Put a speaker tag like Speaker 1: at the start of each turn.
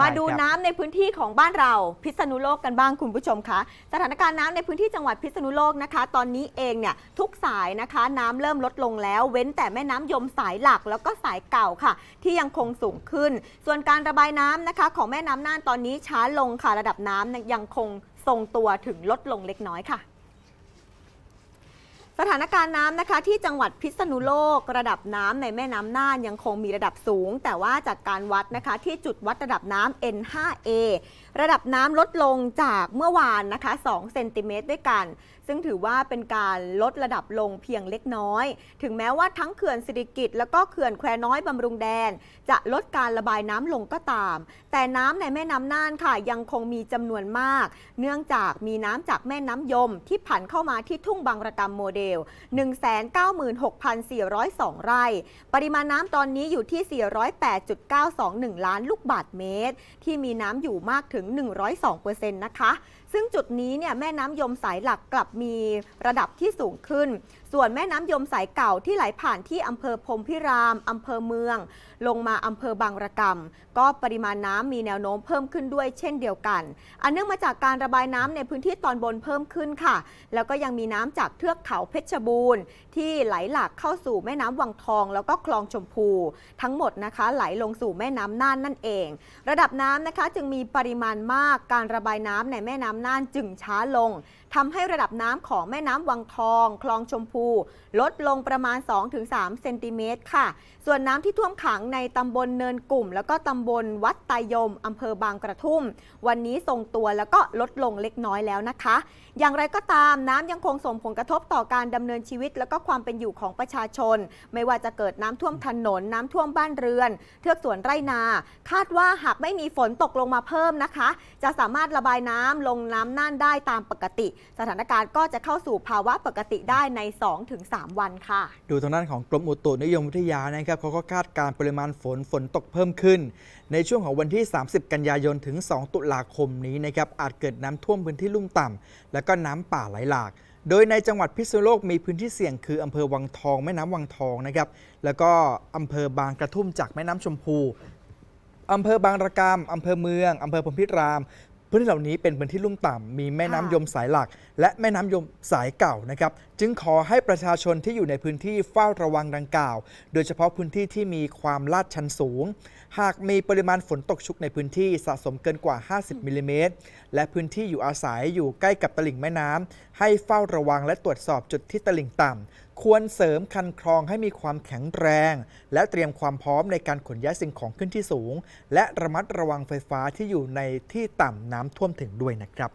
Speaker 1: มาดูน้ำในพื้นที่ของบ้านเราพิษณุโลกกันบ้างคุณผู้ชมคะสถานการณ์น้ำในพื้นที่จังหวัดพิษณุโลกนะคะ ตอนนี้เองเนี่ยทุกสายนะคะ น้ำเริ่มลดลงแล้ว เว้นแต่แม่น้ำยมสายหลักแล้วก็สายเก่าค่ะ ที่ยังคงสูงขึ้น ส่วนการระบายน้ำนะคะ ของแม่น้ำน่านตอนนี้ช้าลงค่ะระดับน้ำยังคงทรงตัวถึงลดลงเล็กน้อยค่ะ สถานการณ์น้ำนะคะ ที่จังหวัดพิษณุโลกระดับน้ำในแม่น้ำน่านยังคงมีระดับสูง แต่ว่าจากการวัดนะคะที่จุดวัดระดับน้ำ N5A ระดับน้ำลดลงจากเมื่อวานนะคะ2เซนติเมตรด้วยกัน ซึ่งถือว่าเป็นการลดระดับลงเพียงเล็กน้อย ถึงแม้ว่าทั้งเขื่อนสิริกิตแล้วก็เขื่อนแควน้อยบำรุงแดน จะลดการระบายน้ำลงก็ตาม แต่น้ำในแม่น้ำน่านค่ะยังคงมีจำนวนมาก เนื่องจากมีน้ำจากแม่น้ำยมที่ผันเข้ามาที่ทุ่งบางระกำโมเดล196,402 ไร่ ปริมาณน้ำตอนนี้อยู่ที่ 408.921 ล้านลูกบาทเมตร ที่มีน้ำอยู่มากถึง 102%นะคะ ซึ่งจุดนี้เนี่ยแม่น้ำยมสายหลักกลับมีระดับที่สูงขึ้น ส่วนแม่น้ำยมสายเก่าที่ไหลผ่านที่อำเภอพรมพิรามอำเภอเมือง ลงมาอำเภอบางระกำก็ปริมาณน้ำมีแนวโน้มเพิ่มขึ้นด้วยเช่นเดียวกัน อันเนื่องมาจากการระบายน้ำในพื้นที่ตอนบนเพิ่มขึ้นค่ะ แล้วก็ยังมีน้ำจากเทือกเขาเพชรบูรณ์ ที่ไหลหลากเข้าสู่แม่น้ำวังทอง แล้วก็คลองชมพู ทั้งหมดนะคะ ไหลลงสู่แม่น้ำน่านนั่นเอง ระดับน้ำนะคะจึงมีปริมาณมากการระบายน้ำในแม่น้ำน่านจึงช้าลงทำให้ระดับน้ำของแม่น้ำวังทอง คลองชมพูลดลงประมาณ 2-3 เซนติเมตรค่ะ ส่วนน้ำที่ท่วมขังในตำบลเนินกลุ่ม แล้วก็ตำบลวัดไตายมอำเภอบางกระทุ่ม วันนี้ทรงตัวแล้วก็ลดลงเล็กน้อยแล้วนะคะ อย่างไรก็ตามน้ำยังคงส่งผลกระทบต่อการดำเนินชีวิต แล้วก็ความเป็นอยู่ของประชาชน ไม่ว่าจะเกิดน้ำท่วมถนนน้ำท่วมบ้านเรือน เทือกสวนไร่นา คาดว่าหากไม่มีฝนตกลงมาเพิ่มนะคะ จะสามารถระบายน้ำลงน้ำน่านได้ตามปกติ สถานการณ์ก็จะเข้าสู่ภาวะปกติได้ใน2-3 วันค่ะ
Speaker 2: ดูทางด้านของกรมอุตุนิยมวิทยานะครับเขาก็คาดการณ์ปริมาณฝนฝนตกเพิ่มขึ้น ในช่วงของวันที่ 30 กันยายนถึง 2 ตุลาคมนี้นะครับอาจเกิดน้ำท่วมพื้นที่ลุ่มต่ำและก็น้ำป่าไหลหลากโดยในจังหวัดพิษณุโลกมีพื้นที่เสี่ยงคืออำเภอวังทองแม่น้ำวังทองนะครับ แล้วก็อำเภอบางกระทุ่มจากแม่น้ำชมพูอำเภอบางระกำอำเภอเมืองอำเภอพรมพิราม พื้นที่เหล่านี้เป็นพื้นที่ลุ่มต่ำมีแม่น้ำยมสายหลัก และแม่น้ำยมสายเก่านะครับ จึงขอให้ประชาชนที่อยู่ในพื้นที่เฝ้าระวังดังกล่าว โดยเฉพาะพื้นที่ที่มีความลาดชันสูง หากมีปริมาณฝนตกชุกในพื้นที่สะสมเกินกว่า 50มิลลิเมตรและพื้นที่อยู่อาศัยอยู่ใกล้กับตลิ่งแม่น้ำให้เฝ้าระวังและตรวจสอบจุดที่ตลิ่งต่ำควรเสริมคันคลองให้มีความแข็งแรง และเตรียมความพร้อมในการขนย้ายสิ่งของขึ้นที่สูง และระมัดระวังไฟฟ้าที่อยู่ในที่ต่ำน้ำท่วมถึงด้วยนะครับ